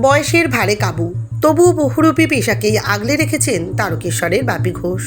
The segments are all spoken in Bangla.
বয়সের ভারে কাবু। তবুও বহুরূপী পেশাকেই আগলে রেখেছেন তারকেশ্বরের বাপি ঘোষ।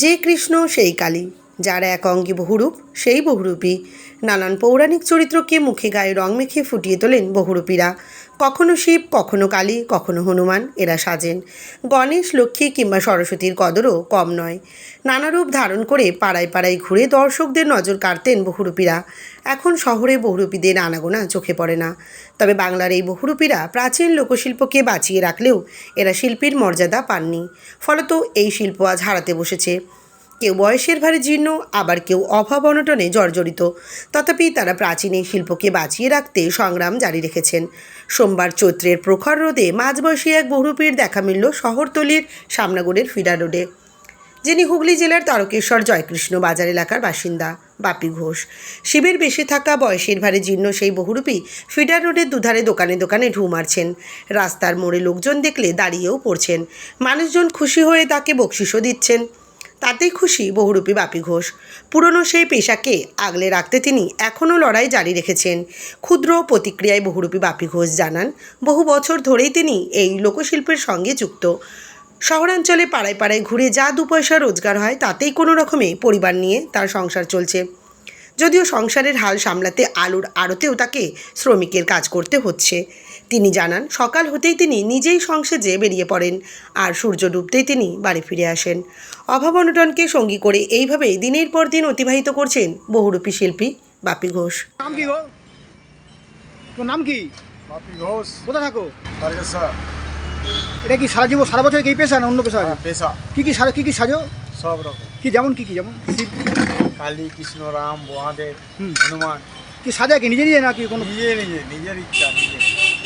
যে কৃষ্ণ, সেই কালী। যার এক অঙ্গে বহুরূপ, সেই বহুরূপী। নানান পৌরাণিক চরিত্রকে মুখে গায়ে রং মেখে ফুটিয়ে তোলেন বহুরূপীরা। কখনো শিব, কখনো কালী, কখনো হনুমান, এরা সাজেন। গণেশ, লক্ষ্মী কিংবা সরস্বতীর কদরও কম নয়। নানা রূপ ধারণ করে পাড়ায় পাড়ায় ঘুরে দর্শকদের নজর কাড়তেন বহুরূপীরা। এখন শহরে বহুরূপীদের আনাগোনা চোখে পড়ে না। তবে বাংলার এই বহুরূপীরা প্রাচীন লোকশিল্পকে বাঁচিয়ে রাখলেও এরা শিল্পীর মর্যাদা পাননি। ফলত এই শিল্প আজ হারাতে বসেছে। কেউ বয়সের ভারে জীর্ণ, আবার কেউ অভাব অনটনে জর্জরিত। তথাপি তারা প্রাচীন এই শিল্পকে বাঁচিয়ে রাখতে সংগ্রাম জারি রেখেছেন। সোমবার চৈত্রের প্রখর রোদে মাঝবয়সী এক বহুরূপীর দেখা মিলল শহরতলির সামনাগড়ের ফিডা রোডে, যিনি হুগলি জেলার তারকেশ্বর জয়কৃষ্ণ বাজার এলাকার বাসিন্দা বাপি ঘোষ। শিবের বেশি থাকা, বয়সের ভারে জীর্ণ সেই বহুরূপী ফিডার রোডের দুধারে দোকানে দোকানে ঢু মারছেন। রাস্তার মোড়ে লোকজন দেখলে দাঁড়িয়েও পড়ছেন। মানুষজন খুশি হয়ে তাকে বকশিসও দিচ্ছেন। তাতেই খুশি বহুরূপী বাপি ঘোষ। পুরনো সেই পেশাকে আগলে রাখতে তিনি এখনও লড়াই জারি রেখেছেন। ক্ষুদ্র প্রতিক্রিয়ায় বহুরূপী বাপি ঘোষ জানান, বহু বছর ধরেই তিনি এই লোকশিল্পের সঙ্গে যুক্ত। শহরাঞ্চলে পাড়ায় পাড়ায় ঘুরে যা দু পয়সা রোজগার হয়, তাতেই কোনো রকমে পরিবার নিয়ে তার সংসার চলছে। যদিও সংসারের হাল সামলাতে আলুর আড়তেও তাকে শ্রমিকের কাজ করতে হচ্ছে। তিনি জানান সকাল হতেই তিনি নিজেই সংসেজে বেরিয়ে পড়েন আর সূর্য ডুবতেই তিনি বাড়ি ফিরে আসেন। অভাব অনটনকে সঙ্গী করে এইভাবেই দিনের পর দিন অতিবাহিত করছেন বহুরূপী শিল্পী বাপি ঘোষ। নাম কি গো? তোর নাম কি? বাপি ঘোষ। কোথায় থাকো? এটা কি সারা জীবন সারা বছর কি পেশা না অন্য পেশা হ্যাঁ, পেশা। কি কি সারা কি কি সাজো? সব রকম। কি যেমন কি কি যেমন? কি- কালী কৃষ্ণ রাম মহাদেব হুম। হনুমান। কি সাজা কি? নিজে নিজে নাকি কোনো? নিজে নিজে নিজের ইচ্ছা নিজে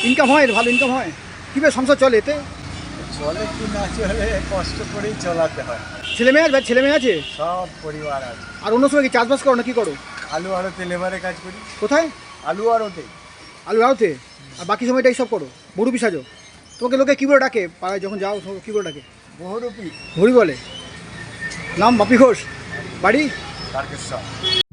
ইনকাম হয় ভালো ইনকাম হয়? কীভাবে সংসার চলে এতে? চলে কি না চলে কষ্ট করেই চলাতে হয়। ছেলে মেয়ে আছে? ছেলে মেয়ে আছে? সব পরিবার আছে। আর অন্য সময় কি চাষবাস করো না কি করো? আলু আড়তে লেবারে কাজ করি। কোথায়? আলু আড়তে। আলু আড়তে? আর বাকি সময়টা এইসব করো? বড়ুপি সাজো? তোমাকে লোকে কী করে ডাকে? পাড়ায় যখন যাও কী করে ডাকে? বহুরূপী। ভরি বলে। নাম বাপি ঘোষ। বাড়ি? তারকেশ্বর